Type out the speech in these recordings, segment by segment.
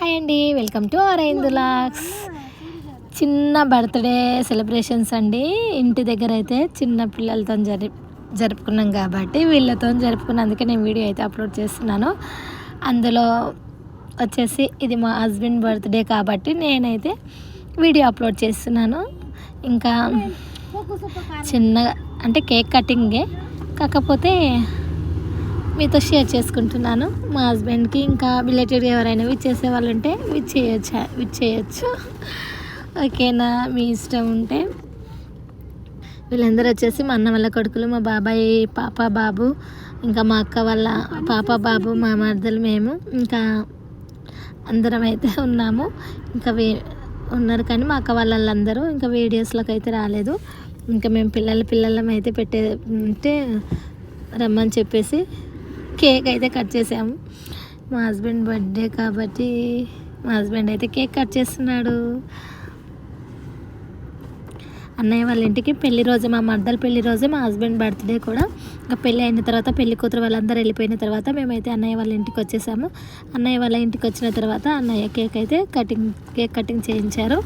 Hi అండి. Welcome to lakhs చిన్న birthday celebrations అండి. ఇంటి దగ్గర అయితే చిన్న పిల్లలతో జరి జరుపుకున్నాం కాబట్టి వీళ్ళతో జరుపుకున్న. అందుకే నేను వీడియో అయితే అప్లోడ్ చేస్తున్నాను. అందులో వచ్చేసి ఇది మా హస్బెండ్ బర్త్డే కాబట్టి నేనైతే వీడియో అప్లోడ్ చేస్తున్నాను. ఇంకా చిన్నగా అంటే కేక్ కటింగే. కాకపోతే మీతో షేర్ చేసుకుంటున్నాను. మా హస్బెండ్కి ఇంకా రిలేటెడ్ ఎవరైనా విచ్ చేసే వాళ్ళు ఉంటే విచ్ చేయొచ్చు విచ్ చేయొచ్చు. ఓకేనా? మీ ఇష్టం ఉంటే. వీళ్ళందరూ వచ్చేసి మా అన్న వాళ్ళ కొడుకులు మా బాబాయ్ పాప బాబు ఇంకా మా అక్క వాళ్ళ పాప బాబు మా మరదలు మేము ఇంకా అందరం అయితే ఉన్నాము. ఇంకా వే ఉన్నారు కానీ మా అక్క వాళ్ళందరూ ఇంకా వీడియోస్లోకి అయితే రాలేదు. ఇంకా మేము పిల్లల పిల్లలం అయితే పెట్టే ఉంటే రమ్మని చెప్పేసి కేక్ అయితే కట్ చేసాము. మా హస్బెండ్ బర్త్డే కాబట్టి మా హస్బెండ్ అయితే కేక్ కట్ చేస్తున్నాడు. అన్నయ్య వాళ్ళ ఇంటికి పెళ్ళి రోజు మా మర్దల పెళ్ళి రోజే మా హస్బెండ్ బర్త్డే కూడా. ఇంకా పెళ్ళి అయిన తర్వాత పెళ్ళి కూతురు వాళ్ళందరూ వెళ్ళిపోయిన తర్వాత మేమైతే అన్నయ్య వాళ్ళ ఇంటికి వచ్చేసాము. అన్నయ్య వాళ్ళ ఇంటికి వచ్చిన తర్వాత అన్నయ్య కేక్ అయితే కటింగ్ కేక్ కటింగ్ చేయించారు.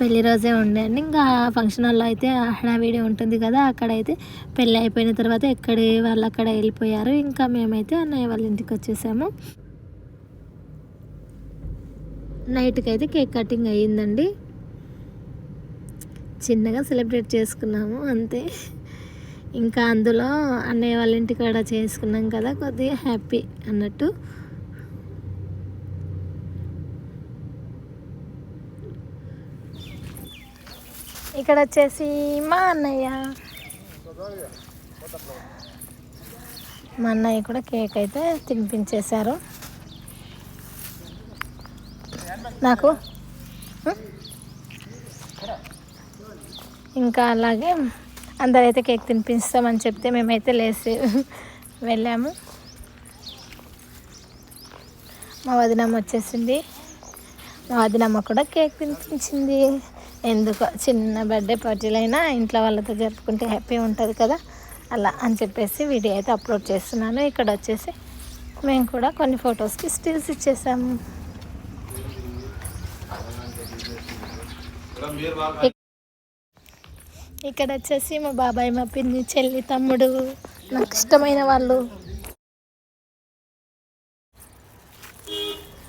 పెళ్ళి రోజే ఉండండి ఇంకా ఫంక్షన్ హాల్లో అయితే హడావిడి ఉంటుంది కదా అక్కడైతే పెళ్ళి అయిపోయిన తర్వాత ఎక్కడి వాళ్ళు అక్కడ వెళ్ళిపోయారు. ఇంకా మేమైతే అన్నయ్య వాళ్ళ ఇంటికి వచ్చేసాము. నైట్కి అయితే కేక్ కటింగ్ అయ్యిందండి. చిన్నగా సెలబ్రేట్ చేసుకున్నాము అంతే. ఇంకా అందులో అన్నయ్య వాళ్ళ ఇంటికి కూడా చేసుకున్నాం కదా కొద్దిగా హ్యాపీ అన్నట్టు. ఇక్కడ వచ్చేసి మా అన్నయ్య. మా అన్నయ్య కూడా కేక్ అయితే తినిపించేశారు. నాకు? ఇంకా అలాగే అందరైతే కేక్ తినిపిస్తామని చెప్తే మేమైతే లేచి వెళ్ళాము. మా వదినమ్మ వచ్చేసింది. మా వదినమ్మ కూడా కేక్ తినిపించింది. ఎందుకు చిన్న బర్త్డే పార్టీలైనా ఇంట్లో వాళ్ళతో జరుపుకుంటే హ్యాపీ ఉంటుంది కదా? అలా అని చెప్పేసి వీడియో అయితే అప్లోడ్ చేస్తున్నాను. ఇక్కడ వచ్చేసి మేము కూడా కొన్ని ఫొటోస్కి స్టిల్స్ ఇచ్చేసాము. ఇక్కడ వచ్చేసి మా బాబాయ్ మా పిన్ని చెల్లి తమ్ముడు నాకు ఇష్టమైన వాళ్ళు.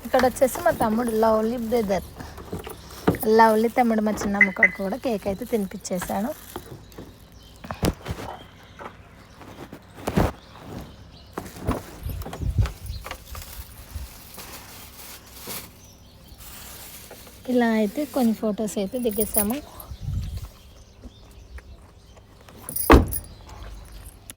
ఇక్కడ వచ్చేసి మా తమ్ముడు లవ్లీ బ్రదర్. లవ్లీ తమ్ముడు మా చిన్నమ్మ కొడుకు కూడా కేక్ అయితే తినిపించేశాను. ఇలా అయితే కొన్ని ఫొటోస్ అయితే దిగేసాము